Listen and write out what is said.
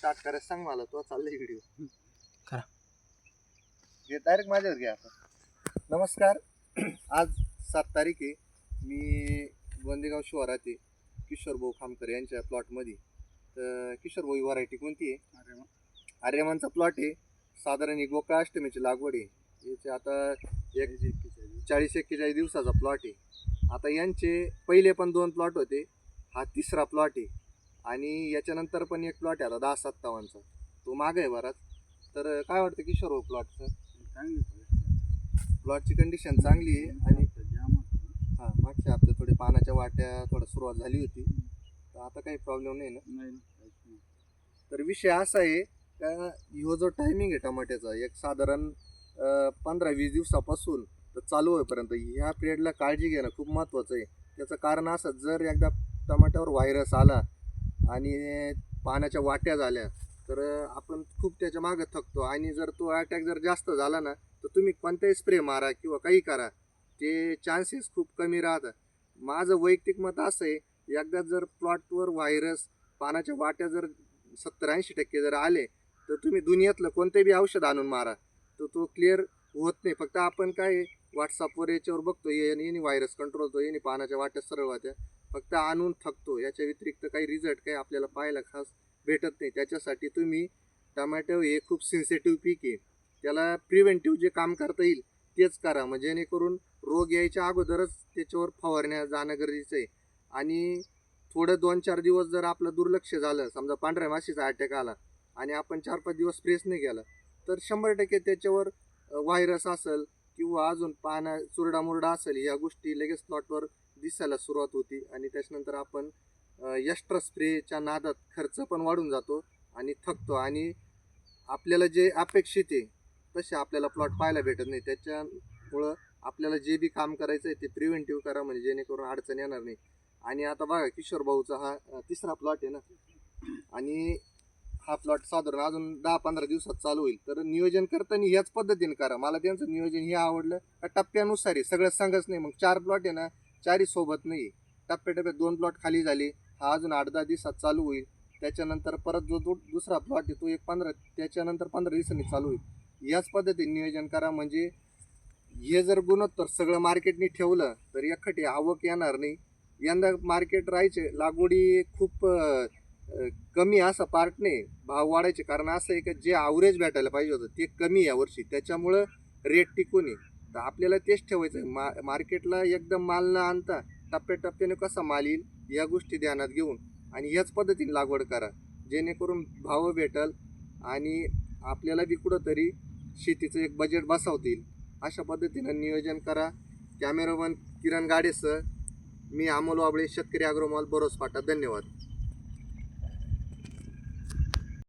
Start करायचं सांग मला तो चाललाय व्हिडिओ करा. हे डायरेक्ट माझ्यावर घ्या आता. नमस्कार. आज सात तारीख आहे. मी गोंदेगाव शहरात आहे किशोर भाऊ खामकर यांच्या प्लॉटमध्ये तर किशोर भाऊ ही व्हरायटी कोणती आहे? आर्यमानचा प्लॉट आहे. साधारण ही गोकुळा अष्टमीची लागवड आहे. याचे आता एक चाळीस एक्केचाळीस दिवसाचा प्लॉट आहे. आता यांचे पहिले पण दोन प्लॉट होते. हा तिसरा प्लॉट आहे. आणि याच्यानंतर पण एक प्लॉट आहे आता दहा सत्तावन्नचा. तो माग आहे बराच. तर काय वाटतं किशोर भाऊ प्लॉटचं प्लॉटची कंडिशन चांगली आहे आणि हां मागच्या हप्त्यात थोडे पानाच्या वाट्या थोडं सुरुवात झाली होती. तर आता काही प्रॉब्लेम नाही ना. तर विषय असा आहे का ह्यो जो टायमिंग आहे टमाट्याचा एक साधारण पंधरा वीस दिवसापासून तर चालू होईपर्यंत ह्या पिरियडला काळजी घेणं खूप महत्त्वाचं आहे. त्याचं कारण असं जर एकदा टमाट्यावर व्हायरस आला आणि पाण्याच्या वाट्या झाल्या तर आपण खूप त्याच्या मागं थकतो. आणि जर तो अटॅक जर जास्त झाला ना तर तुम्ही कोणताही स्प्रे मारा किंवा काही करा. ते चान्सेस खूप कमी राहतात. माझं वैयक्तिक मत असं आहे एकदा जर प्लॉटवर व्हायरस पानाच्या वाट्या जर सत्तर ऐंशी टक्के जर आले तर तुम्ही दुनियातलं कोणतंही बी औषध आणून मारा. तर तो क्लिअर होत नाही. फक्त आपण काय व्हॉट्सअपवर याच्यावर बघतो याने याने व्हायरस कंट्रोल होतो याने पानाच्या वाट्या सरळ वाट्या फक्त आणून थकतो याच्या व्यतिरिक्त काही रिझल्ट काही आपल्याला पाहायला खास भेटत नाही. त्याच्यासाठी तुम्ही टमॅटो हे खूप सेन्सिटिव्ह पीक आहे. त्याला प्रिव्हेंटिव्ह जे काम करता येईल तेच करा. म्हणजे जेणेकरून रोग यायच्या अगोदरच त्याच्यावर फवारण्या जाणं गरजेचं आहे. आणि थोडं दोन चार दिवस जर आपलं दुर्लक्ष झालं समजा पांढऱ्या माशीचा अटॅक आला आणि आपण चार पाच दिवस स्प्रेस नाही केला तर शंभर टक्के त्याच्यावर व्हायरस असेल किंवा अजून पाना चुरडा मुरडा असेल या गोष्टी लगेच प्लॉटवर दिसायला सुरुवात होती. आणि त्याच्यानंतर आपण यष्ट्र स्प्रेच्या नादात खर्च पण वाढून जातो आणि थकतो. आणि आपल्याला जे अपेक्षित आहे तसे आपल्याला प्लॉट पाहायला भेटत नाही. त्याच्यामुळं आपल्याला जे बी काम करायचं आहे ते प्रिव्हेंटिव्ह करा म्हणजे जेणेकरून अडचण येणार नाही. आणि आता बघा किशोर भाऊचा हा तिसरा प्लॉट आहे ना. आणि हा प्लॉट साधारण अजून दहा पंधरा दिवसात चालू होईल. तर नियोजन करताना ह्याच पद्धतीने करा. मला त्यांचं नियोजन हे आवडलं. का टप्प्यानुसार आहे. सगळं सांगच नाही. मग चार प्लॉट आहे ना चारही सोबत नाही. टप्प्याटप्प्यात दोन प्लॉट खाली झाले. हा अजून आठ दहा दिवसात चालू होईल. त्याच्यानंतर परत जो दु दुसरा प्लॉट आहे तो एक पंधरा त्याच्यानंतर पंधरा दिवसांनी चालू होईल. याच पद्धतीने नियोजन करा. म्हणजे हे जर गुणोत्तर सगळं मार्केटने ठेवलं तर एखादी आवक येणार नाही. यंदा मार्केट राहायचे. लागवडी खूप कमी असं पार्ट नाही. भाव वाढायचे कारण असं आहे की जे आवरेज भेटायला पाहिजे होतं ते कमी या वर्षी. त्याच्यामुळं रेट टिकून आहे. तर आपल्याला तेच ठेवायचं आहे. मा मार्केटला एकदम माल न आणता टप्प्याटप्प्याने कसा माल येईल या गोष्टी ध्यानात घेऊन आणि याच पद्धतीने लागवड करा. जेणेकरून भाव भेटल आणि आपल्याला बी कुठंतरी शेतीचं एक बजेट बसवतील. येईल अशा पद्धतीनं नियोजन करा. कॅमेरामन किरण गाडेसह मी अमोल वाबळे शेतकरी अग्रोमॉल बरोस फाटा. धन्यवाद.